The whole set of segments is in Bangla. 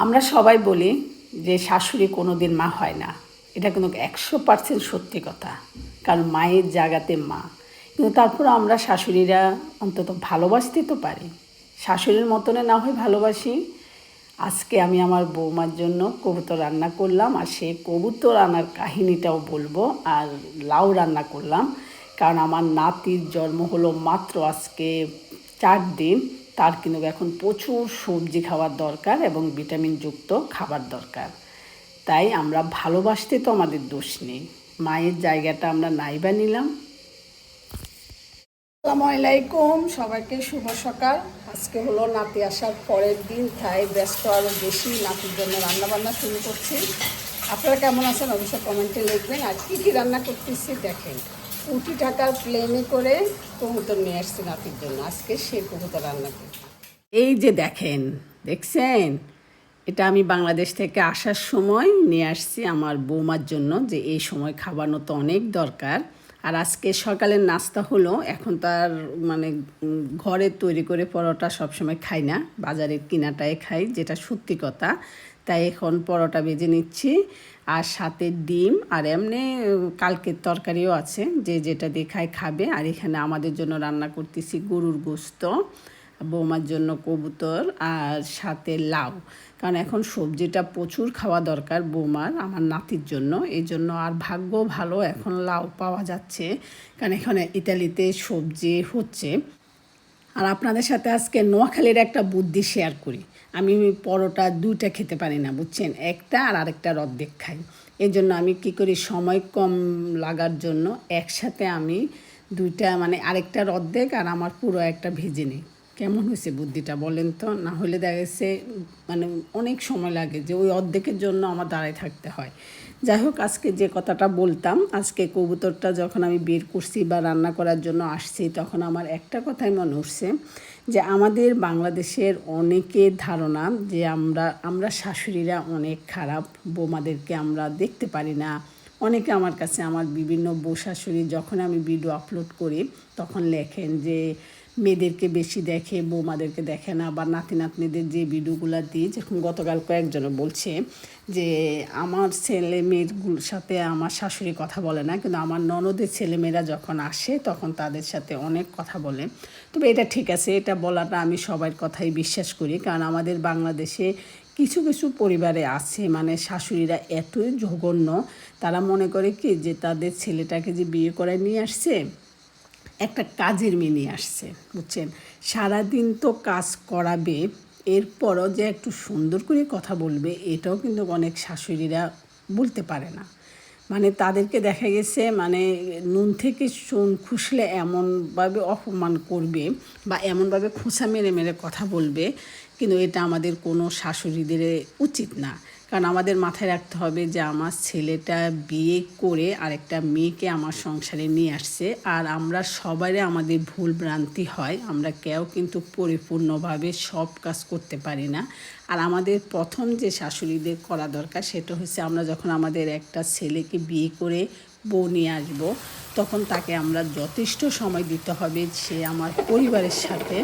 আমরা সবাই বলি যে শাশুড়ি কোনো দিন মা হয় না। এটা কিন্তু একশো পার্সেন্ট সত্যি কথা। কারণ মায়ের জায়গাতে মা। কিন্তু তারপর আমরা শাশুড়িরা অন্তত ভালোবাসতে তো পারি। শাশুড়ির মতনে না হয় ভালোবাসি। আজকে আমি আমার বৌমার জন্য কবুতর রান্না করলাম আর সেই কবুতর রান্নার কাহিনীটাও বলব আর লাউ রান্না করলাম। কারণ আমার নাতির জন্ম হলো মাত্র আজকে চার দিন। তার কিন্তু এখন প্রচুর সবজি খাওয়ার দরকার এবং ভিটামিনযুক্ত খাবার দরকার। তাই আমরা ভালোবাসতে তো আমাদের দোষ নেই। মায়ের জায়গাটা আমরা নাই নাইবা নিলাম। আসসালামু আলাইকুম, সবাইকে শুভ সকাল। আজকে হলো নাতি আসার পরের দিন, তাই ব্যস্ত আরও বেশি। নাতির জন্য রান্নাবান্না শুরু করছি। আপনারা কেমন আছেন অবশ্যই কমেন্টে লিখবেন। আর কী কী রান্না করতেছি দেখেন। কোটি টাকার প্লেনে করে কবুতর নিয়ে আসছি নাতির জন্য। আজকে সে কবুতর রান্না করছি এই যে দেখেন, দেখছেন? এটা আমি বাংলাদেশ থেকে আসার সময় নিয়ে আসছি আমার বৌমার জন্য, যে এই সময় খাবানো তো অনেক দরকার। আর আজকে সকালের নাস্তা হলো, এখন তার মানে ঘরে তৈরি করে পরোটা সবসময় খাই না। বাজারের কিনাটাই খাই, যেটা সত্যি কথা। তাই এখন পরোটা বেজে নিচ্ছি। আর সাথে ডিম, আর এমনি কালকের তরকারিও আছে, যে যেটা দিয়ে খায় খাবে। আর এখানে আমাদের জন্য রান্না করতেছি গরুর গোস্ত, বৌমার জন্য কবুতর, আর সাথে লাউ। কারণ এখন সবজিটা প্রচুর খাওয়া দরকার বৌমার, আমার নাতির জন্য। এই জন্য আর ভাগ্য ভালো, এখন লাউ পাওয়া যাচ্ছে। কারণ এখানে ইতালিতে সবজি হচ্ছে। আর আপনাদের সাথে আজকে নোয়াখালীর একটা বুদ্ধি শেয়ার করি। আমি পরোটা দুইটা খেতে পারি না, বুঝছেন? একটা আর আরেকটার অর্ধেক খাই। এই জন্য আমি কি করি, সময় কম লাগার জন্য একসাথে আমি দুইটা মানে আরেকটার অর্ধেক আর আমার পুরো একটা ভেজে নিই। কেমন হয়েছে বুদ্ধিটা বলেন তো? না হলে দেখা গেছে মানে অনেক সময় লাগে যে ওই অর্ধেকের জন্য আমার দাঁড়ায় থাকতে হয়। যাই হোক, আজকে যে কথাটা বলতাম, আজকে কবুতরটা যখন আমি বের করছি বা রান্না করার জন্য আসছি, তখন আমার একটা কথাই মনে উঠছে যে আমাদের বাংলাদেশের অনেকের ধারণা যে আমরা আমরা শাশুড়িরা অনেক খারাপ, বৌমাদেরকে আমরা দেখতে পারি না। অনেকে আমার কাছে, আমার বিভিন্ন বউ শাশুড়ি যখন আমি ভিডিও আপলোড করি, তখন লেখেন যে মেয়েদেরকে বেশি দেখে, বৌমাদেরকে দেখে না, বা নাতি নাতনিদের যে ভিডিওগুলো দিই, যেরকম গতকাল কয়েকজনে বলছে যে, আমার ছেলে মেয়ের সাথে আমার শাশুড়ি কথা বলে না, কিন্তু আমার ননদের ছেলেমেয়েরা যখন আসে, তখন তাদের সাথে অনেক কথা বলে। তবে এটা ঠিক আছে, এটা বলাটা আমি সবার কথাই বিশ্বাস করি, কারণ আমাদের বাংলাদেশে কিছু কিছু পরিবারে আছে মানে শাশুড়িরা এতই জঘন্য, তারা মনে করে কি যে তাদের ছেলেটাকে যে বিয়ে করে নিয়ে আসছে একটা কাজের মেয়ে নিয়ে আসছে, বুঝছেন? সারাদিন তো কাজ করাবে, এরপরও যে একটু সুন্দর করে কথা বলবে, এটাও কিন্তু অনেক শাশুড়িরা বলতে পারে না। মানে তাদেরকে দেখা গেছে মানে নুন থেকে চুন খুসলে এমনভাবে অপমান করবে বা এমনভাবে খোঁচা মেরে মেরে কথা বলবে, কিন্তু এটা আমাদের কোনো শাশুড়িদের উচিত না। কারণ আমাদের মাথায় রাখতে হবে যে আমার ছেলেটা বিয়ে করে আরেকটা মেয়েকে আমার সংসারে নিয়ে আসছে। আর আমরা সবাই আমাদের ভুল ভ্রান্তি হয়। আমরা কেউ কিন্তু পরিপূর্ণভাবে সব কাজ করতে পারি না। আর আমাদের প্রথম যে শাশুড়িদের করা দরকার সেটা হচ্ছে আমরা যখন আমাদের একটা ছেলেকে বিয়ে করে বউ নিয়ে আসব, তখন তাকে আমরা যথেষ্ট সময় দিতে হবে সে আমার পরিবারের সাথে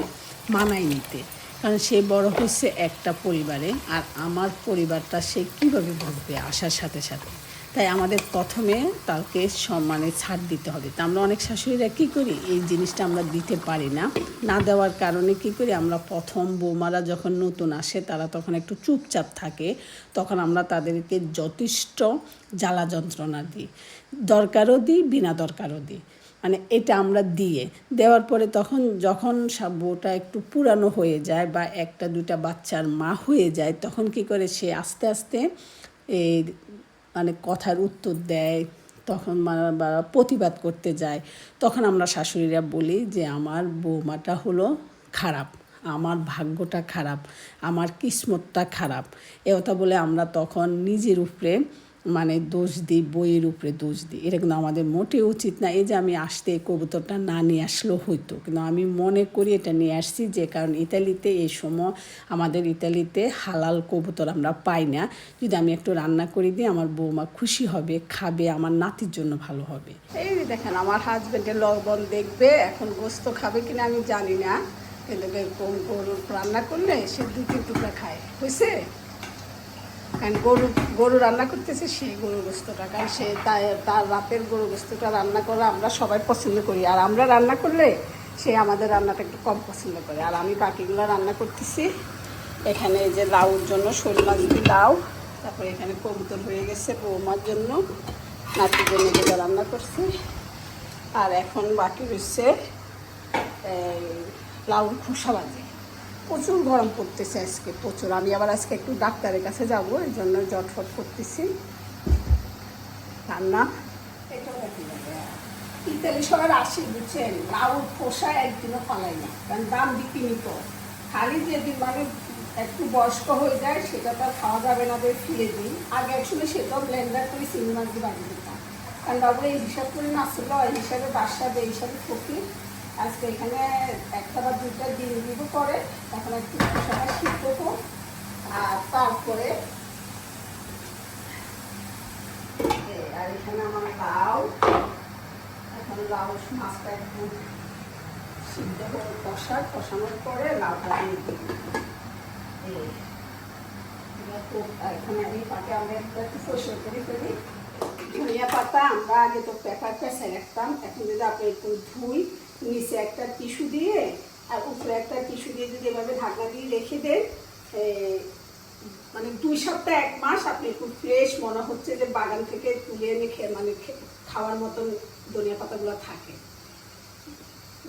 মানায় নিতে। কারণ সে বড় হচ্ছে একটা পরিবারে, আর আমার পরিবারটা সে কীভাবে বুঝবে আসার সাথে সাথে? তাই আমাদের প্রথমে তাকে সম্মানে ছাড় দিতে হবে। তা আমরা অনেক শাশুড়িরা কী করি? এই জিনিসটা আমরা দিতে পারি না। না দেওয়ার কারণে কী করি? আমরা প্রথম বৌমারা যখন নতুন আসে, তারা তখন একটু চুপচাপ থাকে। তখন আমরা তাদেরকে যথেষ্ট জ্বালা যন্ত্রণা দিই। দরকারও দিই, বিনা দরকারও দিই। মানে এটা আমরা দিয়ে দেওয়ার পরে তখন যখন বউটা একটু পুরানো হয়ে যায় বা একটা দুটা বাচ্চার মা হয়ে যায়, তখন কি করে সে আস্তে আস্তে এই মানে কথার উত্তর দেয়, তখন মানে বা প্রতিবাদ করতে যায়। তখন আমরা শাশুড়িরা বলি যে, আমার বৌমাটা হলো খারাপ, আমার ভাগ্যটা খারাপ, আমার কিসমতটা খারাপ। এ কথা বলে আমরা তখন নিজের উপরে মানে দোষ দিই, বইয়ের উপরে দোষ দিই। এটা কিন্তু আমাদের মোটেই উচিত না। এই যে আমি আসতে এই কবুতরটা না নিয়ে আসলেও হইতো কিন্তু আমি মনে করি এটা নিয়ে আসছি যে কারণ ইতালিতে এই সময় আমাদের ইতালিতে হালাল কবুতর আমরা পাই না। যদি আমি একটু রান্না করে দিই, আমার বৌমা খুশি হবে, খাবে, আমার নাতির জন্য ভালো হবে। এই দেখেন, আমার হাজব্যান্ডের লবণ দেখবে, এখন গোস্ত খাবে কিনা আমি জানি না। কিন্তু রান্না করলে সে দু তিন টুকরা খায়। হয়েছে কারণ গরু গরু রান্না করতেছে সেই গরু গোস্তটা। কারণ সে তার তার রাতের গরু গোস্তটা রান্না করা আমরা সবাই পছন্দ করি। আর আমরা রান্না করলে সে আমাদের রান্নাটা একটু কম পছন্দ করে। আর আমি বাকিগুলো রান্না করতেছি। এখানে যে লাউর জন্য শোল মাছ দিয়ে লাউ, তারপরে এখানে কবুতর হয়ে গেছে বৌমার জন্য। নাতির জন্য যেটা রান্না করছি। আর এখন বাকি হচ্ছে লাউর খোসা ভাজি। প্রচুর গরম পড়তেছে আজকে, প্রচুর। আমি আবার আজকে একটু ডাক্তারের কাছে যাব, এই জন্য জটফট করতেছি। রান্না? ইতালি সবার আসি বুঝছেন? লাউর খোসা একদিনও ফালাই না, কারণ দাম বিক্রি নিত খালি যেদিন মানে একটু বয়স্ক হয়ে যায়, সেটা তো খাওয়া যাবে না দিয়ে ফিরে দিই। আগে একসময় সেটাও ব্লেন্ডার করে চিংড়ি মাছ দিয়ে বানিয়ে দিতাম। কারণ বাবু, এই হিসাব করে নাচলো এই হিসাবে বাসা এই হিসাবে থাকি আজকে এখানে একটা বা দুইটা দিন দিব পরে, এখন একটু খোসাটা সিদ্ধ করব। আর তারপরে আর এখানে আমার লাউ, এখন লাউ মাছটা একটু সিদ্ধ করে কষা কষানোর পরে লাউটা এখানে এই পাকে আমরা একটু একটু পরিষ্কার করে ফেলি। ধনিয়া পাতা আমরা আগে তো পেপার পেঁচে রাখতাম এখন যদি আপনি একটু ধুই নিচে একটা টিস্যু দিয়ে আর উপরে একটা টিস্যু দিয়ে যদি এভাবে ঢাকনা দিয়ে রেখে দেন মানে দুই সপ্তাহ, এক মাস আপনি একটু ফ্রেশ মনে হচ্ছে যে বাগান থেকে তুলে এনে খেয়ে মানে খাওয়ার মতন ধনিয়া পাতাগুলো থাকে।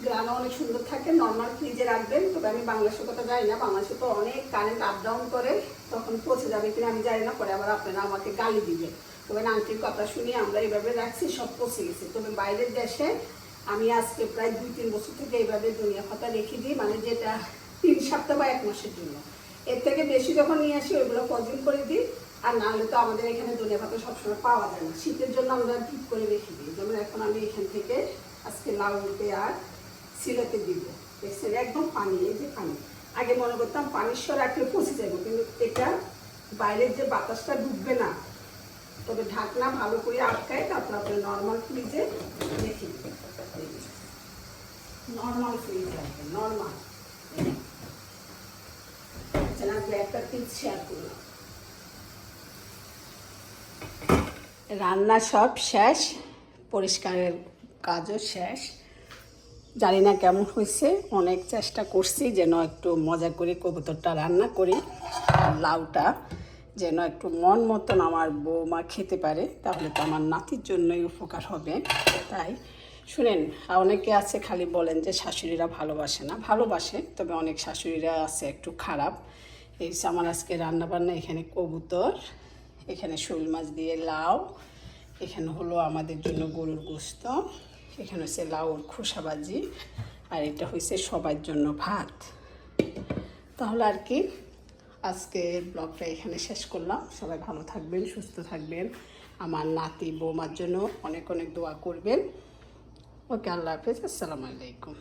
গ্রামে অনেক সুন্দর থাকে নর্মাল ফ্রিজে রাখবেন, তবে আমি বাংলাদেশের কথা জানি না বাংলাদেশে তো অনেক কারেন্ট আপ ডাউন করে, তখন পচে যাবে কিনা আমি জানি না, পরে আবার আপনারা আমাকে গালি দিবেন। তবে আন্টির কথা শুনি আমরা এইভাবে রাখছি, সব পচে গেছে। তবে বাইরের দেশে আমি আজকে প্রায় দুই, তিন বছর থেকে এইভাবে দুনিয়া পাতা রেখে দিই মানে যেটা তিন সপ্তাহ বা এক মাসের জন্য। এর থেকে বেশি যখন নিয়ে আসি, ওইগুলো কদিন করে দিই, আর না হলে তো আমাদের এখানে ধনিয়া পাতা সবসময় পাওয়া যায় না। শীতের জন্য আমরা ঠিক করে রেখে দিই। যেমন এখন আমি এখান থেকে আজকে লাউ আর সিলেতে দিব। দেখছেন, একদম পানি, এই যে পানি। আগে মনে করতাম পানির স্বর রাখলে পচে যাব, কিন্তু এটা বাইরের যে বাতাসটা ডুববে না। তবে ঢাকনা ভালো করে আটকায় তারপর আপনি নর্মাল ফ্রিজে রেখে দিবেন। নর্মাল ফ্রিজ রাখবেন নর্মাল রান্না সব শেষ, পরিষ্কারের কাজও শেষ। জানি না কেমন হয়েছে, অনেক চেষ্টা করছি যেন একটু মজা করে কবুতরটা রান্না করি, লাউটা যেন একটু মন মতন আমার বৌমা খেতে পারে, তাহলে তো আমার নাতির জন্যই উপকার হবে, তাই শুনেন, অনেকে আছে খালি বলেন যে শাশুড়িরা ভালোবাসে না। ভালোবাসে, তবে অনেক শাশুড়িরা আছে একটু খারাপ। এই আমার আজকে রান্নাবান্না, এখানে কবুতর, এখানে শোল মাছ দিয়ে লাউ, এখানে হলো আমাদের জন্য গরুর গোস্ত, এখানে হচ্ছে লাউর খোসা ভাজি, আর এটা হয়েছে সবার জন্য ভাত। তাহলে আর কি, আজকে ব্লগটা এখানে শেষ করলাম। সবাই ভালো থাকবেন, সুস্থ থাকবেন। আমার নাতি বৌমার জন্য অনেক অনেক দোয়া করবেন। ওকে আল্লাহ হাফেজ আসসালামু আলাইকুম